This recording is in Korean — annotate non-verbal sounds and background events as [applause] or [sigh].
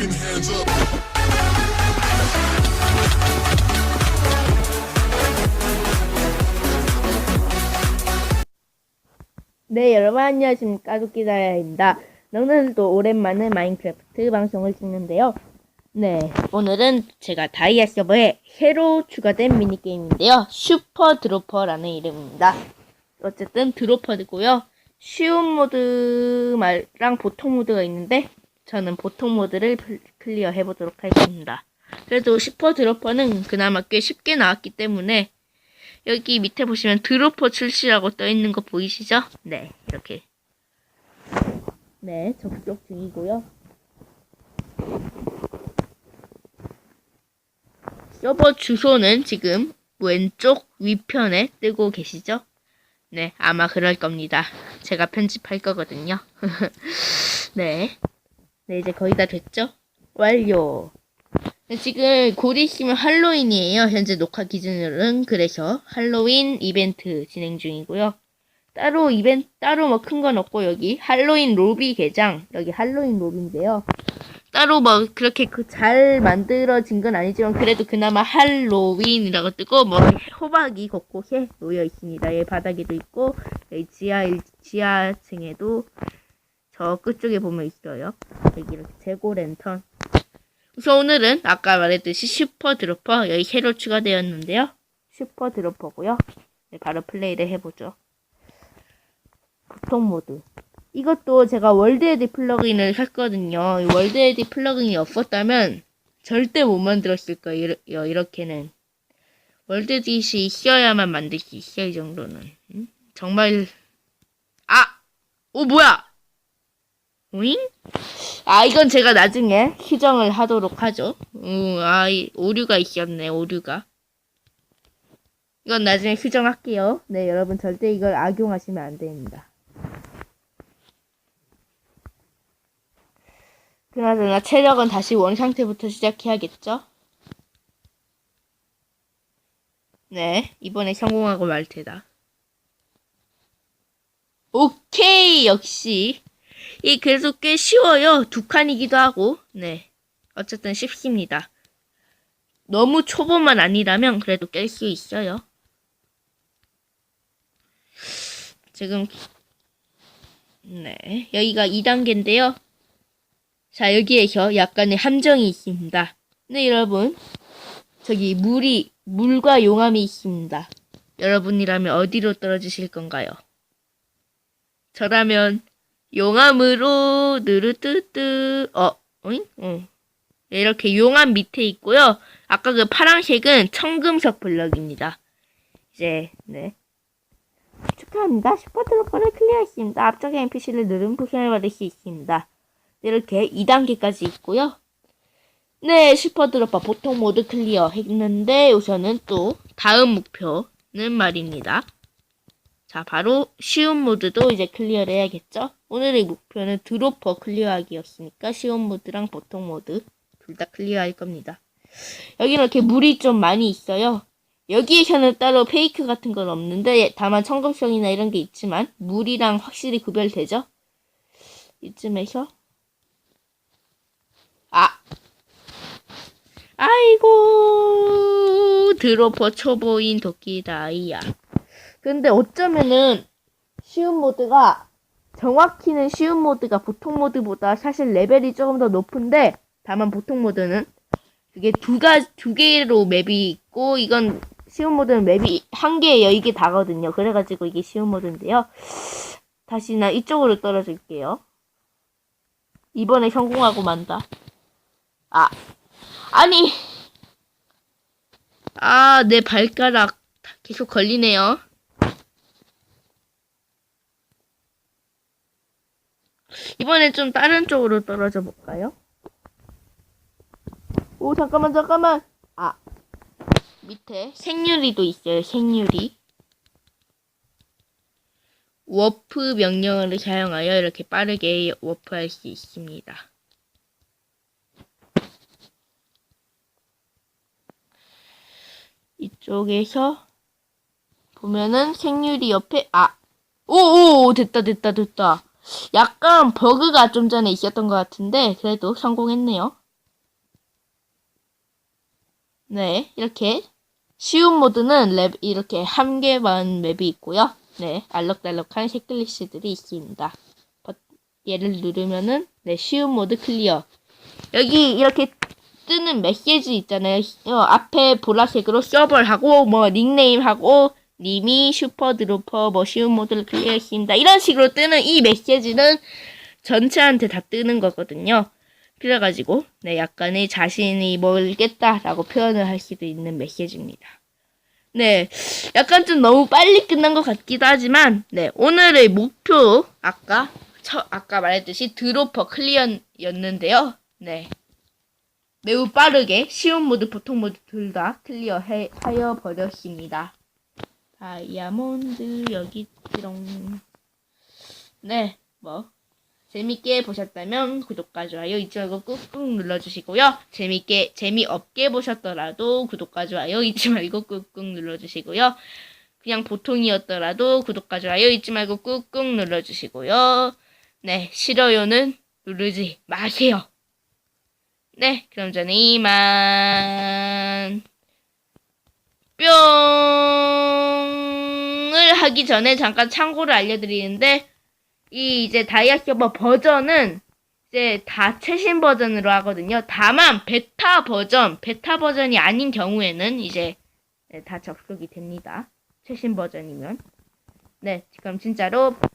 fucking hands up. 네, 여러분 안녕하십니까. 도끼다야입니다. 오늘도 오랜만에 마인크래프트 방송을 찍는데요. 네, 오늘은 제가 다이아 서버에 새로 추가된 미니게임인데요. 슈퍼 드로퍼라는 이름입니다. 어쨌든 드로퍼고요. 쉬운 모드랑 보통 모드가 있는데 저는 보통 모드를 플- 클리어 해보도록 하겠습니다. 그래도 슈퍼 드로퍼는 그나마 꽤 쉽게 나왔기 때문에 여기 밑에 보시면 드로퍼 출시라고 떠 있는 거 보이시죠? 네, 이렇게. 네, 접속 중이고요. 서버 주소는 지금 왼쪽 위편에 뜨고 계시죠? 네, 아마 그럴 겁니다. 제가 편집할 거거든요. [laughs] 네. 네, 이제 거의 다 됐죠? 완료. 네, 지금 곧 있으면 할로윈이에요. 현재 녹화 기준으로는 그래서 할로윈 이벤트 진행 중이고요. 따로 이벤트 따로 뭐 큰 건 없고 여기 할로윈 로비 개장 여기 할로윈 로비인데요. 따로 뭐 그렇게 그 잘 만들어진 건 아니지만 그래도 그나마 할로윈이라고 뜨고 뭐 호박이 곳곳에 놓여 있습니다. 여기 바닥에도 있고 여기 지하 일- 지하층에도 저 끝쪽에 보면 있어요. 여기 이렇게 재고 랜턴 우선 오늘은 아까 말했듯이 슈퍼 드로퍼 여기 새로 추가되었는데요. 슈퍼 드로퍼고요. 네, 바로 플레이를 해보죠. 보통 모드. 이것도 제가 월드에디 플러그인을 샀거든요. 이 월드에디 플러그인이 없었다면 절대 못 만들었을 거예요. 이렇게는. 월드에디이 있어야만 만들 수 있어, 이 정도는. 음? 정말, 아! 오, 뭐야! 오잉? 아, 이건 제가 나중에 수정을 하도록 하죠. 음, 아, 이 오류가 있었네, 오류가. 이건 나중에 수정할게요. 네, 여러분 절대 이걸 악용하시면 안 됩니다. 그나저나 체력은 다시 원 상태부터 시작해야겠죠? 네, 이번에 성공하고 말 테다. 오케이, 역시. 이 그래도 꽤 쉬워요. 두 칸이기도 하고. 네. 어쨌든 쉽습니다. 너무 초보만 아니라면 그래도 깰 수 있어요. 지금 네. 여기가 2단계인데요. 자, 여기에서 약간의 함정이 있습니다. 네, 여러분. 저기 물이 물과 용암이 있습니다. 여러분이라면 어디로 떨어지실 건가요? 저라면 용암으로 느르뜨뜨 어 어잉? 어. 이렇게 용암 밑에 있고요. 아까 그 파란색은 청금석 블럭입니다. 이제 네 축하합니다. 슈퍼드로퍼를 클리어했습니다. 앞쪽에 NPC를 누르면 포션을 받을 수 있습니다. 이렇게 2단계까지 있고요. 네, 슈퍼드로퍼 보통 모드 클리어 했는데 우선은 또 다음 목표는 말입니다. 자, 바로 쉬운 모드도 이제 클리어를 해야겠죠? 오늘의 목표는 드로퍼 클리어하기였으니까 쉬운 모드랑 보통 모드 둘 다 클리어할 겁니다. 여기는 이렇게 물이 좀 많이 있어요. 여기에서는 따로 페이크 같은 건 없는데 다만 청금성이나 이런 게 있지만 물이랑 확실히 구별되죠? 이쯤에서 아 아이고 드로퍼 초보인 도끼다이야. 근데 어쩌면은 쉬운 모드가 정확히는 쉬운 모드가 보통 모드보다 사실 레벨이 조금 더 높은데 다만 보통 모드는 그게 두가 두 개로 맵이 있고 이건 쉬운 모드는 맵이 한 개예요. 이게 다거든요. 그래가지고 이게 쉬운 모드인데요. 다시 나 이쪽으로 떨어질게요. 이번에 성공하고 만다. 아 아니 아 내 발가락 계속 걸리네요. 이번엔 좀 다른 쪽으로 떨어져 볼까요? 오, 잠깐만, 잠깐만. 아, 밑에 생유리도 있어요, 생유리. 워프 명령어를 사용하여 이렇게 빠르게 워프할 수 있습니다. 이쪽에서 보면은 생유리 옆에 아, 오오 됐다 됐다 됐다. 약간 버그가 좀 전에 있었던 것 같은데 그래도 성공했네요. 네, 이렇게 쉬운 모드는 랩 이렇게 한 개만 맵이 있고요. 네, 알록달록한 색글리시들이 있습니다. 얘를 누르면은 네, 쉬운 모드 클리어. 여기 이렇게 뜨는 메시지 있잖아요. 어, 앞에 보라색으로 서버하고 뭐 닉네임하고 님이 슈퍼 드로퍼 뭐 쉬운 모드를 클리어했습니다. 이런 식으로 뜨는 이 메시지는 전체한테 다 뜨는 거거든요. 그래가지고 네 약간의 자신이 모르겠다라고 표현을 할 수도 있는 메시지입니다. 네, 약간 좀 너무 빨리 끝난 것 같기도 하지만 네 오늘의 목표 아까 처, 아까 말했듯이 드로퍼 클리어였는데요. 네 매우 빠르게 쉬운 모드, 보통 모드 둘 다 클리어해 하여 버렸습니다. 다이아몬드 여기 있지롱. 네, 뭐 재밌게 보셨다면 구독과 좋아요 잊지 말고 꾹꾹 눌러주시고요. 재밌게 재미없게 보셨더라도 구독과 좋아요 잊지 말고 꾹꾹 눌러주시고요. 그냥 보통이었더라도 구독과 좋아요 잊지 말고 꾹꾹 눌러주시고요. 네, 싫어요는 누르지 마세요. 네, 그럼 저는 이만 뿅을 하기 전에 잠깐 참고를 알려드리는데 이 이제 다이아 서버 버전은 이제 다 최신 버전으로 하거든요. 다만 베타 버전, 베타 버전이 아닌 경우에는 이제 네, 다 접속이 됩니다. 최신 버전이면. 네, 그럼 진짜로 뿅